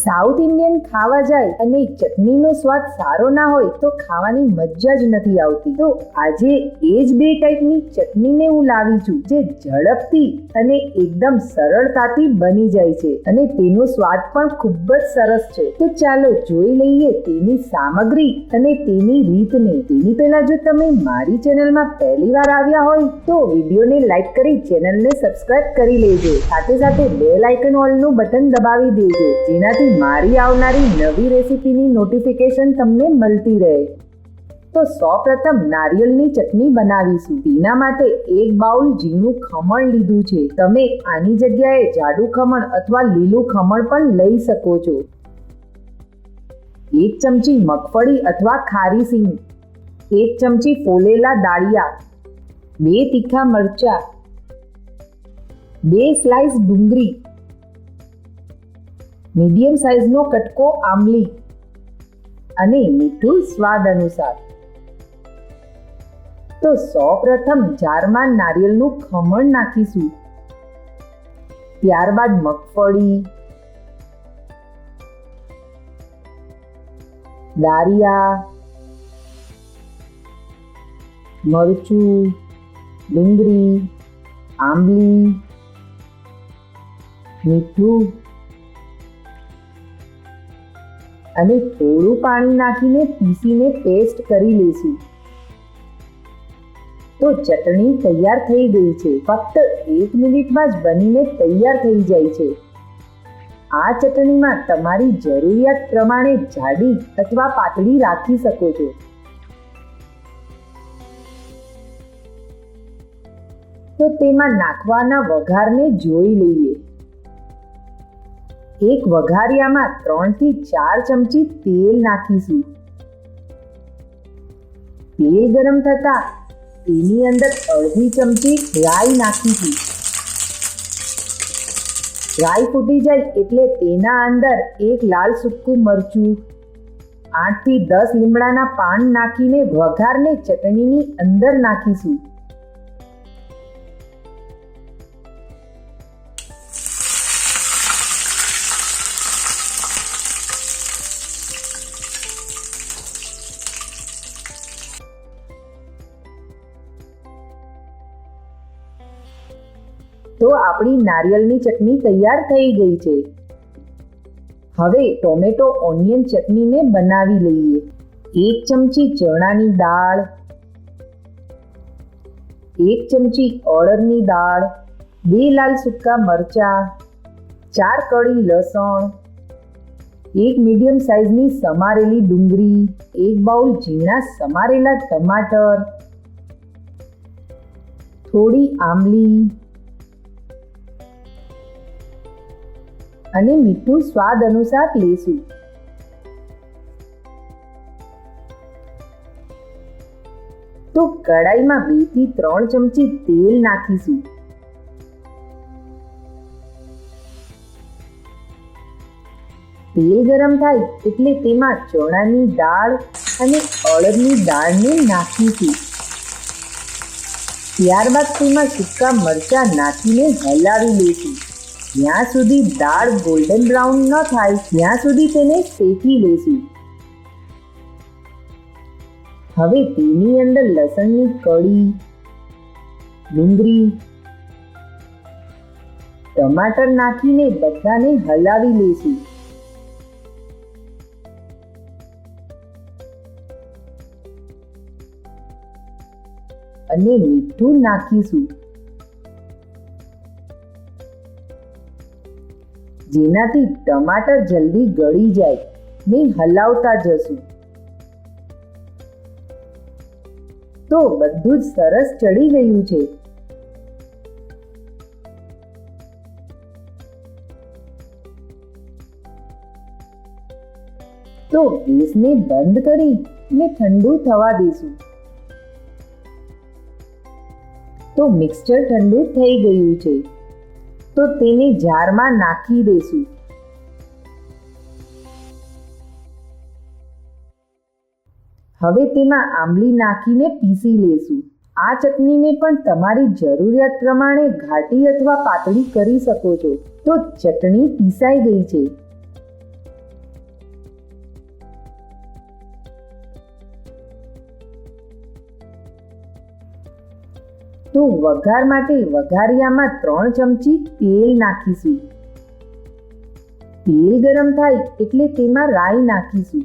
South Indian ખાવા જાય અને ચટણીનો સ્વાદ સારો ના હોય તો ખાવાની મજા જ નથી આવતી. તો આજે એ જ બે ટાઈપની ચટણીને હું લાવી છું જે ઝડપથી અને એકદમ સરળતાથી બની જાય છે અને તેનો સ્વાદ પણ ખૂબ જ સરસ છે. તો ચાલો જોઈ લઈએ તેની સામગ્રી અને તેની રીતને. તેની પહેલા જો તમે મારી ચેનલમાં પહેલી વાર આવ્યા હોય તો વિડીયોને લાઈક કરી ચેનલને સબસ્ક્રાઇબ કરી લેજો. સાથે સાથે બેલ આઇકન ઓલનું બટન દબાવી દેજો. જેનાથી મારી આવનારી નવી રેસીપીની નોટિફિકેશન તમને મળતી રહે. તો સૌપ્રથમ નારિયેળની ચટણી બનાવીશું. તેના માટે એક બાઉલ ઝીણું ખમણ લીધું છે. તમે આની જગ્યાએ જાડું ખમણ અથવા લીલું ખમણ પણ લઈ શકો છો. એક ચમચી મગફળી અથવા ખારી સિંગ, એક ચમચી ફોલેલા દાળિયા, બે તીખા મરચા, બે સ્લાઇસ ડુંગળી મીડિયમ સાઇઝનો કટકો આમલી અને મીઠું સ્વાદ અનુસાર. તો સૌપ્રથમ જારમાં નારિયેળનું ખમણ નાખીશું. ત્યારબાદ મગફળી દારિયા મરચું, ડુંગળી, આંબલી, મીઠું અને થોડું પાણી નાખીને પીસીને પેસ્ટ કરી લેશું તો ચટણી તૈયાર થઈ ગઈ છે. ફક્ત એક મિનિટમાં જ બનીને તૈયાર થઈ જાય છે. આ ચટણીમાં તમારી જરૂરિયાત પ્રમાણે જાડી અથવા પાતળી રાખી શકો છો. તો તેમાં નાખવાના વઘારને જોઈ લઈએ. એક વઘારિયામાં ત્રણથી ચાર ચમચી તેલ નાખીશું. તેલ ગરમ થતા તેની અંદર અડધી ચમચી રાઈ નાખીશું. રાઈ ફૂટી જાય એટલે તેના અંદર એક લાલ સૂકું મરચું આઠથી દસ લીમડાના પાન નાખીને વઘારને ચટણીની અંદર નાખીશું. તો આપણી નારિયેળની ચટણી તૈયાર થઈ ગઈ છે. હવે ટોમેટો, ઓનિયન ચટણીને બનાવી લઈએ. એક ચમચી ચણાની દાળ. એક ચમચી અળદની દાળ. બે લાલ સૂકા મરચા. ચાર કળી લસણ. એક મીડિયમ સાઇઝની સમારેલી ડુંગળી. એક બાઉલ ઝીણા સમારેલા ટમાટર. થોડી આંબલી અને મીઠું સ્વાદ અનુસાર લેશું. તો કડાઈમાં બેથી ત્રણ ચમચી તેલ નાખીશું. તેલ ગરમ થાય એટલે તેમાં ચણાની દાળ અને અડદની દાળને નાખીશું. ત્યારબાદ તેમાં સૂકા મરચા નાખીને હલાવી લઈશું જ્યાં સુધી દાળ ગોલ્ડન બ્રાઉન ન થાય, ત્યાં સુધી તેને શેકી લેશું. હવે તેની અંદર લસણની કળી, ડુંગળી, ટમાટર નાખીને બધાને હલાવી લેશું. અને મીઠું નાખીશું. જેનાથી ટમાટર જલ્દી ગળી જાય. ને હલાવતા જશું. તો બધું જ સરસ ચડી ગયું છે. તો ગેસને બંધ કરી ને ઠંડુ થવા દઈશું તો મિક્સચર ઠંડુ થઈ ગયું છે. તો તેને જારમાં નાખી દેશું. હવે તેમાં આંબલી નાખીને પીસી લેશું. આ ચટણીને પણ તમારી જરૂરિયાત પ્રમાણે ઘાટી અથવા પાતળી કરી શકો છો. તો ચટણી પીસાઈ ગઈ છે. તો વઘાર માટે વઘારિયામાં ત્રણ ચમચી તેલ નાખીશું. તેલ ગરમ થાય એટલે તેમાં રાઈ નાખીશું.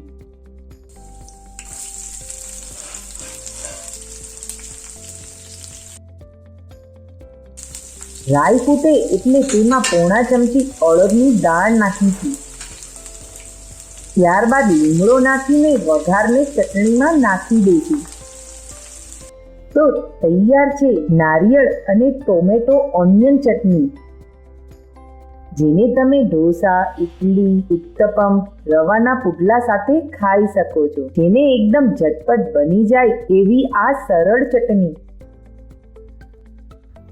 રાઈ ફૂટે એટલે તેમાં પોણા ચમચી અડદની દાળ નાખીશું. ત્યારબાદ લીમડો નાખીને વઘારને ચટણીમાં નાખી દઈશું. તો તૈયાર છે નારિયેળ અને ટોમેટો ઓનિયન ચટણી. જેને તમે ઢોસા ઇડલી ઉત્તપમ, રવાના પુડલા સાથે ખાઈ શકો છો. જેને એકદમ ઝટપટ બની જાય એવી આ સરળ ચટણી.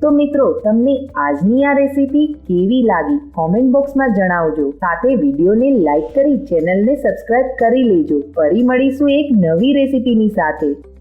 તો મિત્રો, તમને આજની આ રેસીપી કેવી લાગી? કોમેન્ટ બોક્સમાં જણાવજો. સાથે વિડીયોને લાઈક કરી ચેનલને સબસ્ક્રાઇબ કરી લેજો. ફરી મળીશું એક નવી રેસીપીની સાથે.